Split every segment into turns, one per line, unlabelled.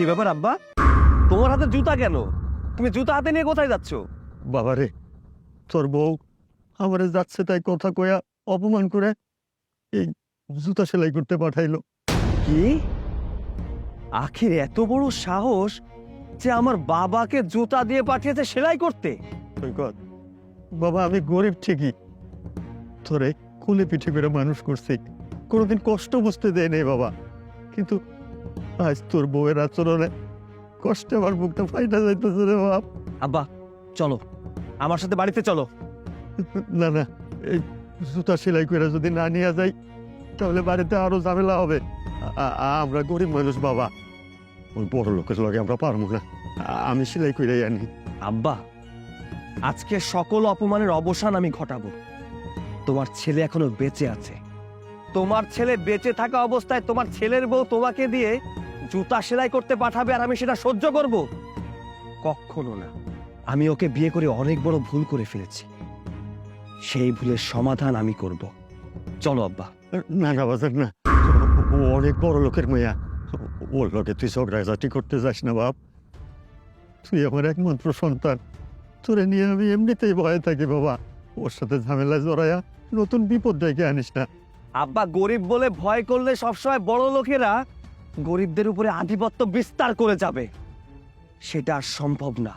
কি ব্যাপার আব্বা? তোমার হাতে জুতা কেন? তুমি জুতা হাতে নিয়ে কোথায় যাচ্ছ?
বাবারে তোর বউ আমারে যাচ্ছে তাই কথা কয়া অপমান করে এই জুতা সেলাই করতে পাঠাইলো।
কি? আখির এত বড় সাহস যে আমার বাবাকে জুতা দিয়ে পাঠিয়েছে সেলাই করতে?
বাবা আমি গরিব ঠিকই। তোরে কুলে পিঠে করে মানুষ করছি। কোনোদিন কষ্ট বুঝতে দেয় নেই বাবা। কিন্তু আজ তোর বউয়ের আচরণে কষ্টে আমার বুকটা ফাইটা যাইতেছে রে বাপ।
আব্বা চলো। আমার সাথে বাড়িতে চলো।
না না এই জুতা সেলাই করে যদি না নিয়ে যাই তাহলে বাড়িতে আরও ঝামেলা হবে। আমরা গরিব মানুষ বাবা। ওই বড় লোকের লগে আমরা পারব না। আমি সেলাই করে আনি।
আব্বা আজকে সকল অপমানের অবসান আমি ঘটাবো। তোমার ছেলে এখনও বেঁচে আছে। তোমার ছেলে বেঁচে থাকা অবস্থায় তোমার ছেলের বউ তোমাকে দিয়ে জুতা সেলাই করতে পাঠাবে আর আমি সেটা সহ্য করব? কখনো না। আমি ওকে বিয়ে করে অনেক বড় ভুল করে ফেলেছি। সেই ভুলের সমাধান আমি করব। চলো আব্বা।
না না বাজার না। ও অনেক বড় লোকের মেয়া। ওর লোকে তুই ঝগড়াঝাটি করতে যাস না বাপ। তুই আমার একমাত্র সন্তান। তোরে নিয়ে আমি এমনিতেই ভয়ে থাকি বাবা। ওর সাথে ঝামেলা জড়াইয়া নতুন বিপদ ডেকে আনিস না।
আব্বা গরিব বলে ভয় করলে সবসময় বড় লোকেরা গরিবদের উপরে আধিপত্য বিস্তার করে যাবে। সেটা আর সম্ভব না।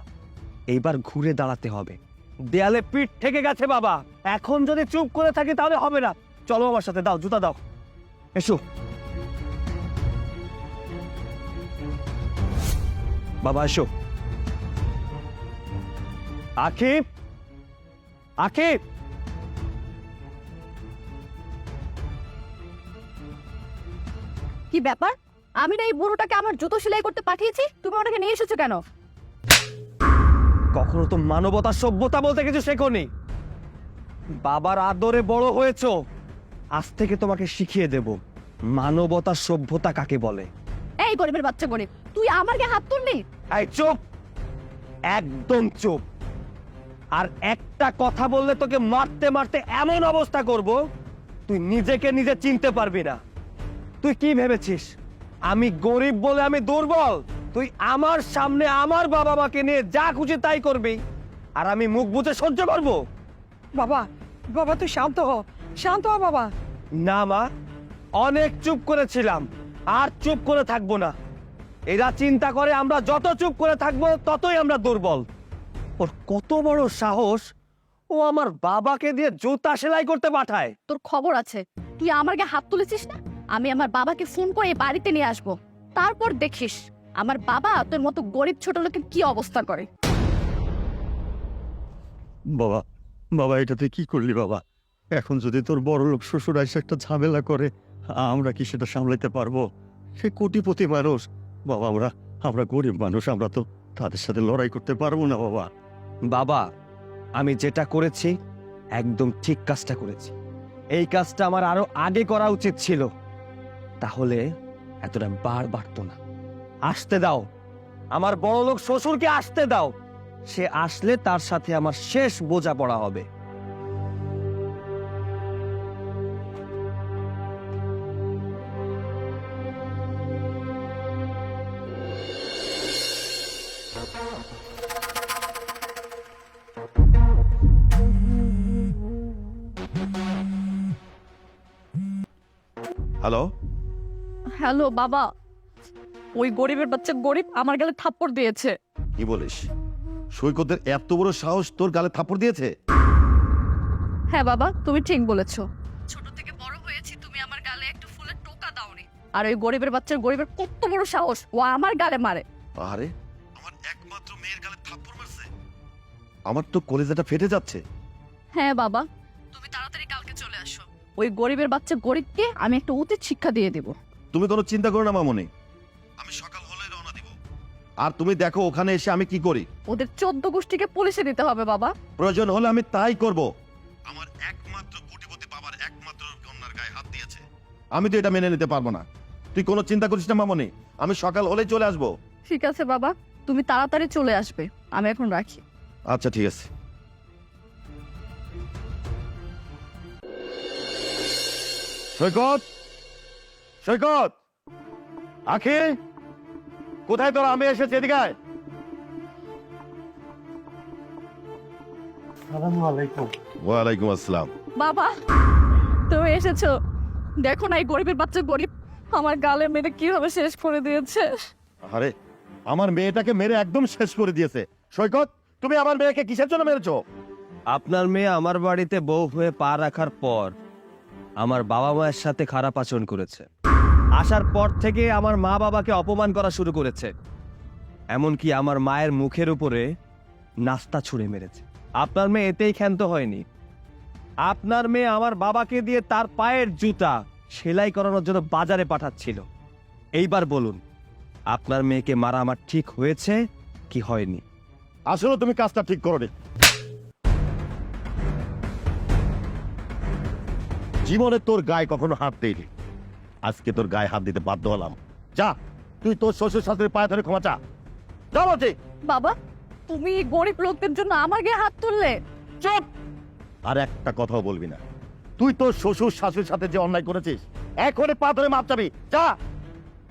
এইবার ঘুরে দাঁড়াতে হবে। দেয়ালে পিঠ থেকে গেছে বাবা। এখন যদি চুপ করে থাকি তাহলে হবে না। চলো আমার সাথে, দাও, জুতা দাও। এসো। বাবা, এসো। আকিব! আকিব!
কি ব্যাপার? আমি না এই বুড়োটাকে আমার জুতো সেলাই করতে পাঠিয়েছি তুমি ওটাকে নিয়ে এসেছ কেন?
কখনো তো মানবতা সভ্যতা বলতে কিছু শেখনি। বাবার আদরে বড় হয়েছো আজ থেকে তোমাকে শিখিয়ে দেব মানবতা সভ্যতা কাকে বলে।
এই গরিবের বাচ্চা গরিব তুই আমার গায়ে হাত তুললি?
এই চুপ! একদম চুপ! আর একটা কথা বললে তোকে মারতে মারতে এমন অবস্থা করব তুই নিজেকে নিজে চিনতে পারবি না। তুই কি ভেবেছিস? আমি গরিব বলে আমি দুর্বল। তুই আমার সামনে আমার বাবা মাকে নিয়ে যা খুশি তাই করবি। আর আমি মুখ বুঝে সহ্য করব।
বাবা বাবা তুই শান্ত হ। শান্ত হ বাবা।
না মা। অনেক চুপ করেছিলাম। আর চুপ করে থাকব না। এরা চিন্তা করে আমরা যত চুপ করে থাকব ততই আমরা দুর্বল। ওর কত বড় সাহস ও আমার বাবাকে দিয়ে জুতা সেলাই করতে পাঠায়।
তোর খবর আছে। তুই আমার গায়ে হাত তুলেছিস না? আমি আমার বাবাকে ফোন করে এই বাড়িতে নিয়ে আসব। তারপর দেখিস আমার বাবা তোর মতো গরিব ছোট লোকের কি অবস্থা করে?
বাবা বাবা এটা তুই কি করলি বাবা? এখন যদি তোর বড় লোক শ্বশুর এসে একটা ঝামেলা করে আমরা কি সেটা সামলাইতে পারব? সে কোটিপতি মানুষ। বাবা আমরা আমরা গরিব মানুষ আমরা তো তাদের সাথে লড়াই করতে পারব না বাবা।
বাবা আমি যেটা করেছি একদম ঠিক কাজটা করেছি। এই কাজটা আমার আরও আগে করা উচিত ছিল। তাহলে এতটা বার বাড়তো না। আসতে দাও। আমার বড় লোক শ্বশুরকে আসতে দাও। সে আসলে তার সাথে আমার শেষ বোঝাপড়া হবে।
হ্যালো?
হ্যালো বাবা। ওই গরিবের বাচ্চা গরিব আমার গালে থাপ্পড় দিয়েছে।
কি বলিস? সৈকতের এত বড় সাহস তোর গালে থাপ্পড় দিয়েছে?
হ্যাঁ বাবা তুমি ঠিক বলেছ। ছোট থেকে বড় হয়েছি তুমি আমার গালে একটু ফুলের টোকা দাওনি। আর ওই গরিবের বাচ্চার গরিবের কত বড় সাহস ও আমার গালে মারে।
আরে আমার একমাত্র মেয়ের গালে থাপ্পড় মারছে। আমার তো কলেজাটা ফেটে যাচ্ছে।
হ্যাঁ বাবা। তুমি তাড়াতাড়ি কালকে চলে আসো। ওই গরিবের বাচ্চা গরিবকে আমি একটা উচিত শিক্ষা দিয়ে দেব।
তুমি কোনো চিন্তা করো না মামনি। আমি সকাল হলে রওনা দিব। আর তুমি দেখো ওখানে এসে আমি কি করি?
ওদের চোদ্দ গোষ্ঠীকে পুলিশে দিতে হবে বাবা।
প্রয়োজন হলে আমি তাই করব। আমার একমাত্র কোটিপতি বাবার একমাত্র কন্যার গায়ে হাত দিয়েছে। আমি তো এটা মেনে নিতে পারব না। তুই কোনো চিন্তা করিস না মামনি। আমি সকাল হলেই চলে আসব।
ঠিক আছে বাবা। তুমি তাড়াতাড়ি চলে আসবে। আমি এখন রাখি।
আচ্ছা ঠিক আছে। সৈকত! সৈকত! আখি কোথায় তোর? আমি এসেছি এদিকে। ওয়ালাইকুম আসসালাম।
বাবা তুমি এসেছ। দেখো না এই গরিবের বাচ্চা গরিব। আমার গালে মেরে কীভাবে শেষ করে দিয়েছে?
আরে আমার মেয়েটাকে মেরে একদম শেষ করে দিয়েছে। সৈকত তুমি আমার মেয়েকে কিসের জন্য মেরেছো?
আপনার মেয়ে আমার বাড়িতে বউ হয়ে পা রাখার পর আমার বাবা মায়ের সাথে খারাপ আচরণ করেছে। আসার পর থেকে আমার মা বাবাকে অপমান করা শুরু করেছে। এমনকি আমার মায়ের মুখের উপরে নাস্তা ছুঁড়ে মেরেছে। আপনার মেয়ে এতেই ক্ষান্ত হয়নি। আপনার মেয়ে আমার বাবাকে দিয়ে তার পায়ের জুতা সেলাই করানোর জন্য বাজারে পাঠাচ্ছিল। এইবার বলুন, আপনার মেয়েকে মারা আমার ঠিক হয়েছে কি হয়নি?
আসলে তুমি কাজটা ঠিক করো জীবনে তোর গায়ে কখনো হাত দেয়নি আজকে তোর গায়ে হাত দিতে বাধ্য হলাম। যা তুই তোর শ্বশুর শাশুড়ির পায়ে ধরে ক্ষমা চা। যা বলছি।
বাবা তুমি গরিব লোকদের জন্য আমার গায়ে হাত তুললে?
চুপ! আর একটা কথাও বলবি না। তুই তোর শ্বশুর শাশুড়ির সাথে যে অন্যায় করেছিস এখনই পা ধরে মাপ চাবি। যা!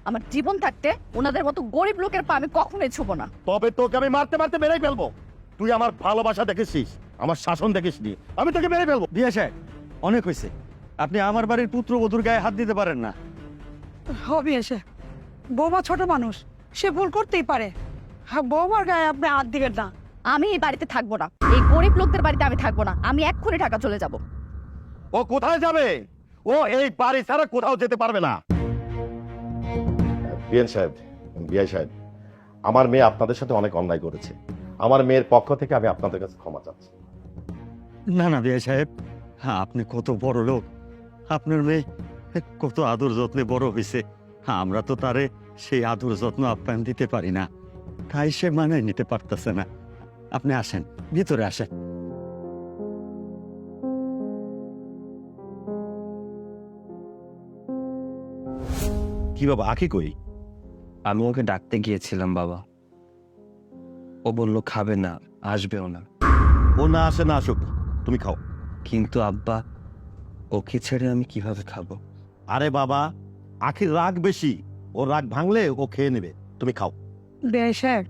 আমার জীবন থাকতে ওনাদের মতো গরিব লোকের পা আমি কখনোই ছুবো না।
তবে তোকে আমি মারতে মারতে মেরেই ফেলব। তুই আমার ভালোবাসা দেখেছিস আমার শাসন দেখিসনি আমি তোকে মেরে ফেলব।
বিয়ে সাহেব অনেক হয়েছে। আপনি আমার বাড়ির পুত্রবধূর গায়ে হাত দিতে পারেন না।
হবে এসে। বৌমা ছোট মানুষ সে ভুল করতেই পারে। হ্যাঁ বৌমার গায়ে আপনি হাত দিবেন না।
আমি এই বাড়িতে থাকব না। এই গরিব লোকদের বাড়িতে আমি থাকব না। আমি এক্ষুনি ঢাকা চলে যাব।
ও কোথায় যাবে? ও এই বাড়ি ছাড়া কোথাও যেতে পারবে না। বিএন সাহেব বিআই সাহেব আমার মেয়ে আপনাদের সাথে অনেক অন্যায় করেছে। আমার মেয়ের পক্ষ থেকে আমি আপনাদের কাছে ক্ষমা চাচ্ছি।
না না বিয়ে সাহেব হ্যাঁ আপনি কত বড় লোক। আপনার মেয়ে কত আদর যত্নে বড় হয়েছে। হ্যাঁ আমরা তো তারে সেই আদর যত্ন আপ্যায়ন দিতে পারি না। তাই সে মানে নিতে পারতেছে না। আপনি আসেন ভিতরে আসেন।
কি বাবা আখি কই?
আমি ওকে ডাকতে গিয়েছিলাম বাবা। ও বলল খাবে না আসবেও না।
ও না আসে না আসুক তুমি খাও।
কিন্তু আব্বা ওকে ছেড়ে আমি কীভাবে খাব?
আরে বাবা আখির রাগ বেশি। ও রাগ ভাঙলে ও খেয়ে নেবে। তুমি খাও।
বেশ সাহেব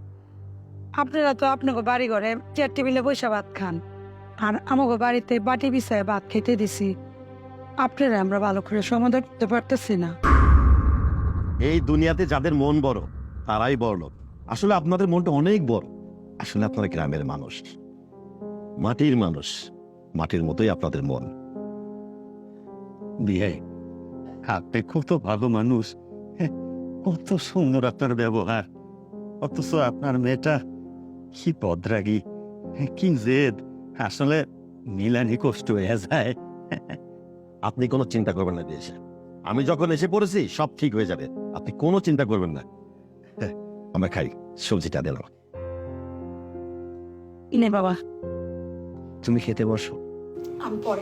আপনারা তো আপনাকে বাড়ি ঘরে চেয়ার টেবিলে বসে ভাত খান। আর আমাকে বাড়িতে বাটি বিছায় ভাত খেতে দিছি। আপনারা আমরা ভালো করে সমাধান করতে পারতেছি না।
এই দুনিয়াতে যাদের মন বড় তারাই বড় লোক। আসলে আপনাদের মনটা অনেক বড়। আসলে আপনারা গ্রামের মানুষ। মাটির মানুষ। মাটির মতোই আপনাদের মন।
বিয়ে আপনি কত ভালো মানুষ। কত সুন্দর আপনার ব্যবহার। অথচ আপনার মেয়েটা কি বদরাগী। কি জেদ। আসলে মিলানি কষ্ট হয়ে যায়।
আপনি কোনো চিন্তা করবেন না দিয়েছে। আমি যখন এসে পড়েছি সব ঠিক হয়ে যাবে। আপনি কোনো চিন্তা করবেন না। হ্যাঁ, আমরা খাই। সবজিটা দিলাম
ইনে বাবা।
তুমি খেতে বসো।
আমি পরে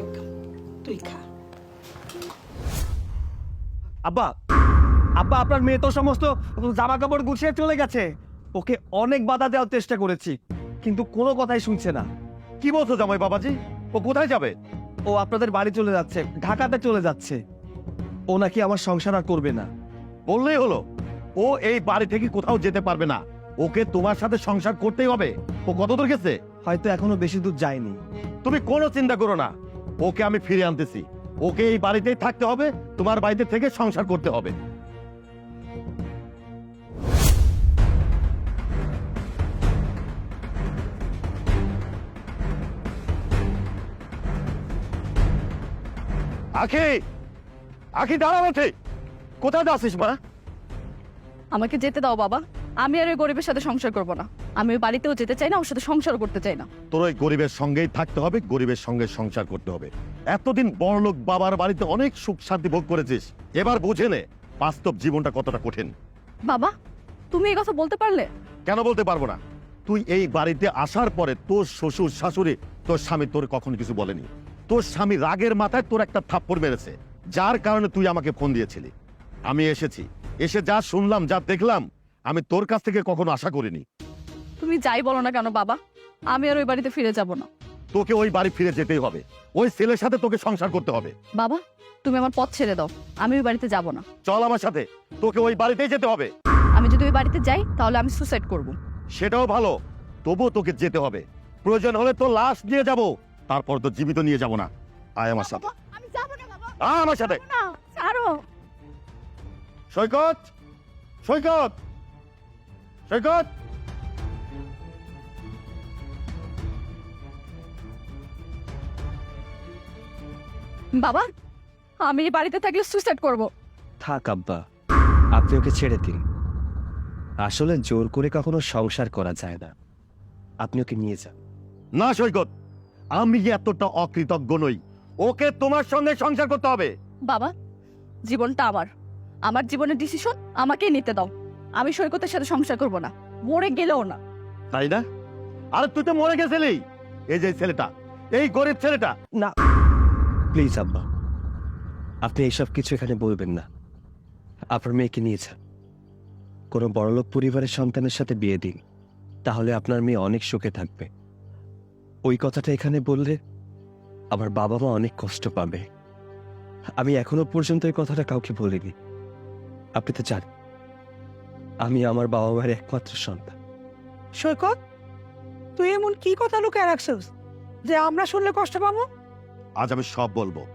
তুই খা।
আব্বা আব্বা আপনার মেয়ে তো সমস্ত জামা কাপড় গুছিয়ে চলে গেছে। ওকে অনেক বাধা দেওয়ার চেষ্টা করেছি কিন্তু কোনো কথাই শুনছে না।
কি বলছো জামাই বাবাজি? ও কোথায় যাবে?
ও আপনাদের বাড়ি চলে যাচ্ছে ঢাকাতে চলে যাচ্ছে। ও নাকি আমার সংসার আর করবে না।
বললেই হলো ও এই বাড়ি থেকে কোথাও যেতে পারবে না। ওকে তোমার সাথে সংসার করতেই হবে। ও কত দূর গেছে?
হয়তো এখনও বেশি দূর যায়নি।
তুমি কোনো চিন্তা করো না। ওকে আমি ফিরে আনতেছি। ওকে এই বাড়িতেই থাকতে হবে, তোমার বাড়িতে থেকে সংসার করতে হবে। আখি! আখি দাঁড়া কোথায় যাচ্ছিস মা?
আমাকে যেতে দাও বাবা। আমি আর ওই গরিবের সাথে সংসার করব না। আমি ওই বাড়িতেও যেতে চাই না ওর সাথে সংসার করতে চাই না।
তোর ওই গরিবের সঙ্গেই থাকতে হবে গরিবের সঙ্গে সংসার করতে হবে। এতদিন বড়লোক বাবার বাড়িতে অনেক সুখ শান্তি ভোগ করেছিস। এবার বুঝে নে বাস্তব জীবনটা কতটা কঠিন।
বাবা তুমি এই কথা বলতে পারলে?
কেন বলতে পারব না? তুই এই বাড়িতে আসার পরে তোর শ্বশুর শাশুড়ি তোর স্বামী তোর কখনো কিছু বলেনি। তোর স্বামী রাগের মাথায় তোর একটা থাপ্পড় মেরেছে যার কারণে তুই আমাকে ফোন দিয়েছিলি। আমি এসেছি এসে যা শুনলাম যা দেখলাম আমি তোর কাছ থেকে কখনো আশা করিনি।
তুমি যাই বলো না কেন বাবা আমি আর ওই বাড়িতে ফিরে যাব না।
তোকে ওই বাড়ি ফিরে যেতেই হবে। ওই ছেলের সাথে তোকে সংসার করতে হবে।
বাবা তুমি আমার পথ ছেড়ে দাও। আমি ওই বাড়িতে যাব না।
চল আমার সাথে। তোকে ওই বাড়িতেই যেতে হবে।
আমি যদি ওই বাড়িতে যাই তাহলে আমি সুসাইড করব।
সেটাও ভালো। তবুও তোকে যেতে হবে। প্রয়োজন হলে তো লাশ নিয়ে যাব। তারপর তো জীবিত নিয়ে যাব না। আয় আমার সাথে।
আমি যাব না বাবা।
আয় আমার সাথে।
না। ছাড়ো।
সৈকত! সৈকত! সৈকত!
বাবা আমি এই বাড়িতে থাকলে সুসাইড করব।
থাক আব্বা আপনি ওকে ছেড়ে দিন। আসলে জোর করে কখনো সংসার করা যায় না। আপনি ওকে নিয়ে যান।
না সৈকত আমি যে এতটা অকৃতজ্ঞ নই ওকে তোমার সঙ্গে সংসার করতে হবে।
বাবা জীবনটা আমার। আমার জীবনের ডিসিশন আমাকেই নিতে দাও। আমি সৈকতের সাথে সংসার করব না। মরে গেলেও না।
তাই না? আরে তুই তো মরে গেছিলি। এই যে ছেলেটা এই গরিব ছেলেটা।
না। প্লিজ আব্বা আপনি এইসব কিছু এখানে বলবেন না। আপনার মেয়েকে নিয়ে যান। কোনো বড়লোক পরিবারের সন্তানের সাথে বিয়ে দিন। তাহলে আপনার মেয়ে অনেক সুখে থাকবে। ওই কথাটা এখানে বললে আমার বাবা মা অনেক কষ্ট পাবে। আমি এখনও পর্যন্ত এই কথাটা কাউকে বলিনি। আপনি তো জানেন, আমি আমার বাবা মায়ের একমাত্র সন্তান।
সৈকত, তুই এমন কি কথা লুকিয়ে রাখছিস? যে আমরা শুনলে কষ্ট পাবো?
আজ আমি সব বলব।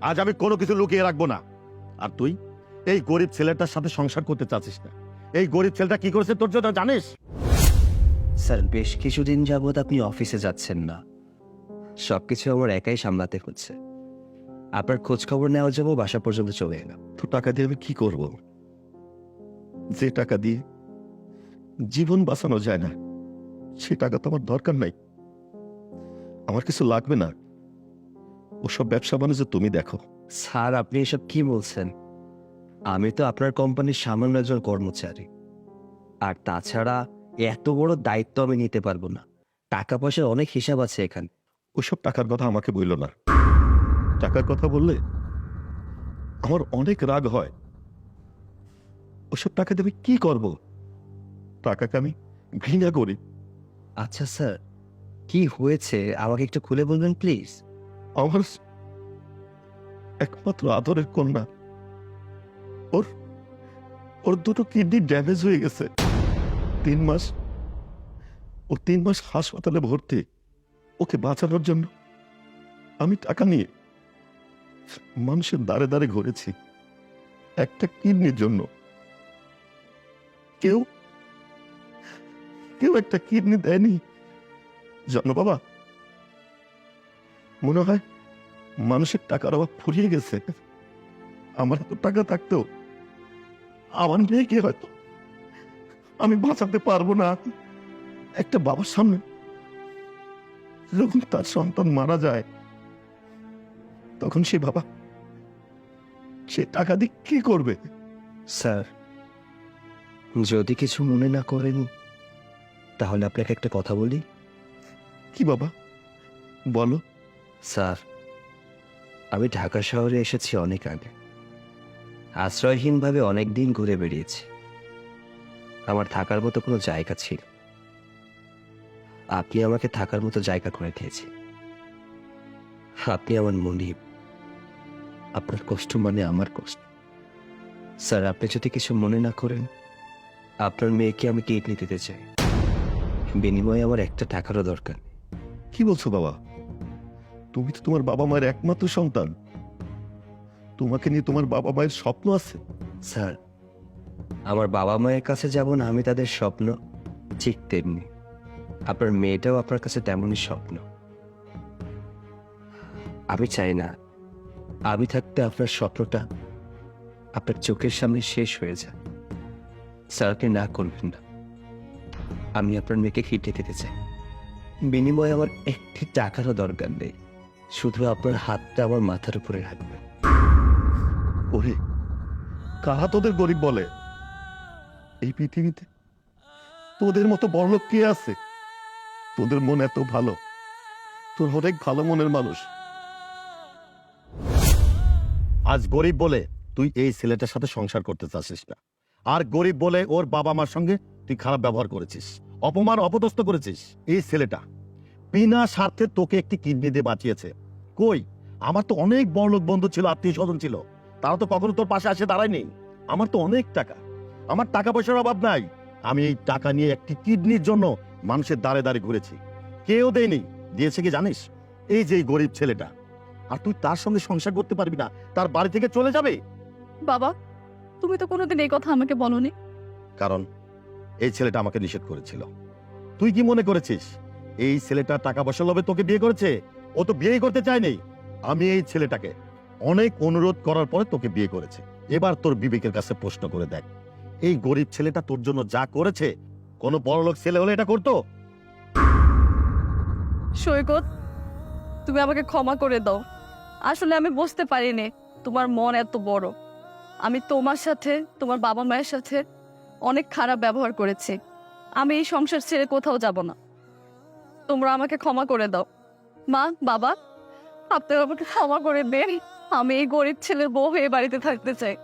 আজ আমি কোনো কিছু লুকিয়ে রাখব না। আর তুই? এই গরিব ছেলেটার সাথে সংসার করতে চাচ্ছিস না। এই গরিব ছেলেটা কি করেছে তোর জন্য জানিস?
স্যার বেশ কিছুদিন যাবৎ আপনি অফিসে যাচ্ছেন না। সবকিছু আমার একাই সামলাতে হচ্ছে। আপনার খোঁজ খবর নেওয়া যাব বাসা পর্যন্ত চলে এলাম।
তো টাকা দিয়ে আমি কি করব? যে টাকা দিয়ে জীবন বাঁচানো যায় না সে টাকা তো আমার দরকার নাই। আমার কিছু লাগবে না। ওসব ব্যবসা বাণিজ্য তুমি দেখো।
স্যার আপনি এসব কি বলছেন? আমি তো আপনার কোম্পানির সামান্য একজন কর্মচারী। আর তাছাড়া এত বড় দায়িত্ব আমি নিতে পারব না। টাকা পয়সার অনেক হিসাব আছে এখানে।
ওসব টাকার কথা আমাকে বইল না। টাকার কথা বললে আমার অনেক রাগ হয়। ওসব টাকা আমি কি করব? টাকাকে আমি ঘৃণা করি।
আচ্ছা স্যার। কি হয়েছে আমাকে একটু খুলে বলবেন প্লিজ?
আমার একমাত্র আদরের কন্যা। ওর ওর দুটো কিডনি ড্যামেজ হয়ে গেছে। তিন মাস, ও তিন মাস হাসপাতালে ভর্তি। ওকে বাঁচানোর জন্য আমি টাকা নিয়ে মানুষের দাঁড়ে দাঁড়ে ঘুরেছি। একটা কিডনির জন্য। কেউ কেউ একটা কিডনি দেয়নি। জানো বাবা মনে হয় মানুষের টাকার অভাব ফুরিয়ে গেছে। আমার এত টাকা থাকতেও আমার মেয়েকে হয়তো? আমি বাঁচাতে পারব না। একটা বাবার সামনে যখন তার সন্তান মারা যায় তখন সে বাবা সে টাকা দিয়ে কি করবে?
স্যার যদি কিছু মনে না করেন তাহলে আপনাকে একটা কথা বলি।
কি বাবা? বলো।
স্যার, আমি ঢাকা শহরে এসেছি অনেক আগে। আশ্রয়হীনভাবে অনেক দিন ঘুরে বেরিয়েছি আমার থাকার মতো কোনো জায়গা ছিল। আপনি আমাকে থাকার মতো জায়গা করে দিয়েছেন। আপনি আমার মনিব। আপনার কষ্ট মানে আমার কষ্ট। স্যার, আপনি যদি কিছু মনে না করেন, আপনার মেয়েকে আমি কিডনি দিতে চাই। বিনিময়ে আমার একটা টাকারও দরকার
কি বলছো বাবা? তুমি তো তোমার বাবা মায়ের একমাত্র সন্তান। তোমাকে নিয়ে তোমার বাবা মায়ের স্বপ্ন আছে।
স্যার, আমার বাবা মায়ের কাছে যেমন আমি তাদের স্বপ্ন ঠিক তেমনি। আপনার মেয়েটাও আপনার কাছে তেমনই স্বপ্ন। আমি চাই না, আমি থাকতে আপনার স্বপ্নটা আপনার চোখের সামনে শেষ হয়ে যায়। স্যার, আপনি না করবেন না। আমি আপনার মেয়েকে খিটে দিতে চাই। বিনিময়ে আমার একটি টাকারও দরকার নেই। শুধু আপনার হাতটা আমার মাথার উপরে রাখবেন
ওরে, কারা তোদের গরিব বলে? এই পৃথিবীতে তোদের মতো বড়লোক কে আছে? তোদের মন এত ভালো, তোর অনেক ভালো মনের মানুষ। আজ গরিব বলে তুই এই ছেলেটার সাথে সংসার করতে চাচ্ছিস না। আর গরিব বলে ওর বাবা মার সঙ্গে তুই খারাপ ব্যবহার করেছিস, অপমান অপদস্থ করেছিস এই ছেলেটা। বিনা স্বার্থে তোকে একটি কিডনি দিয়ে বাঁচিয়েছে। কই? আমার তো অনেক বড় লোক বন্ধু ছিল আত্মীয় স্বজন ছিল। তারা তো কখনো তোর পাশে আসে দাঁড়ায়নি। আমার তো অনেক টাকা। আমার টাকা পয়সার অভাব নাই। আমি এই টাকা নিয়ে একটি কিডনির জন্য মানুষের দাঁড়ে দাঁড়ে ঘুরেছি। কেউ দেয়নি। দিয়েছে কি জানিস? এই যে গরিব ছেলেটা। আর তুই তার সঙ্গে সংসার করতে পারবি না। তার বাড়ি থেকে চলে যাবে?
বাবা তুমি তো কোনোদিন এই কথা আমাকে বলনি।
কারণ এই ছেলেটা আমাকে নিষেধ করেছিল। তুই কি মনে করেছিস? এই ছেলেটা টাকা পয়সা লোভে তোকে বিয়ে করেছে? ও তো বিয়েই করতে চায়নি। আমি এই ছেলেটাকে অনেক অনুরোধ করার পরে তোকে বিয়ে করেছে। এবার তোর বিবেকের কাছে প্রশ্ন করে দেখ। এই গরিব ছেলেটা তোর জন্য যা করেছে, কোনো বড়লোক ছেলে হলে এটা করতো?
সৈকত, তুমি আমাকে ক্ষমা করে দাও। আসলে আমি বুঝতে পারিনি তোমার মন এত বড়। আমি তোমার সাথে, তোমার বাবা মায়ের সাথে অনেক খারাপ ব্যবহার করেছি। আমি এই সংসার ছেড়ে কোথাও যাব না। তোমরা আমাকে ক্ষমা করে দাও। মা, বাবা, আপনারা আমাকে ক্ষমা করে দেন। আমি এই গরিব ছেলের বউ হয়ে বাড়িতে থাকতে চাই।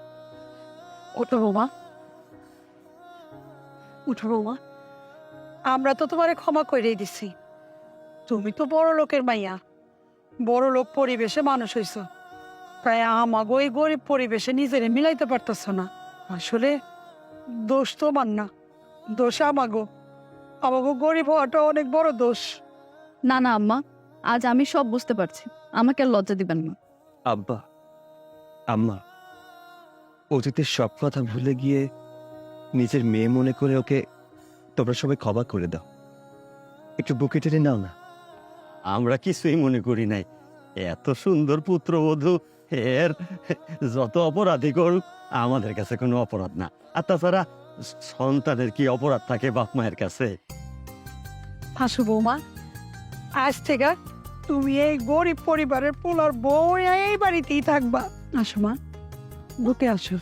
ওঠো বৌমা। উঠো বৌমা।
আমরা তো তোমারে ক্ষমা করেই দিছি। তুমি তো বড় লোকের মাইয়া। বড় লোক পরিবেশে মানুষ হইছ। প্রায় আমাগো এই গরিব পরিবেশে নিজেরে মিলাইতে পারতেছ না। আসলে দোষ তোমার না। দোষ আমাগো। আমাগো গরিব হওয়াটা অনেক বড় দোষ।
না না আম্মা আজ আমি সব বুঝতে পারছি। আমাকে আর লজ্জা দিবেন না।
আব্বা আম্মা অতীতের সব কথা ভুলে গিয়ে নিজের মেয়ে মনে করে ওকে তোমরা সবাই ক্ষমা করে দাও। একটু বুকে টেনে নাও না।
আমরা কিছুই মনে করি নাই। এত সুন্দর পুত্রবধূ এর যত অপরাধী করুক আমাদের কাছে কোনো অপরাধ না। আর তাছাড়া সন্তানের কি অপরাধ থাকে বাপ মায়ের কাছে?
হাসু বৌমা, আজ থেকে তুমি এই গরিব পরিবারের পোলার বউ এই বাড়িতেই থাকবা। আসো মা বুকে আসো।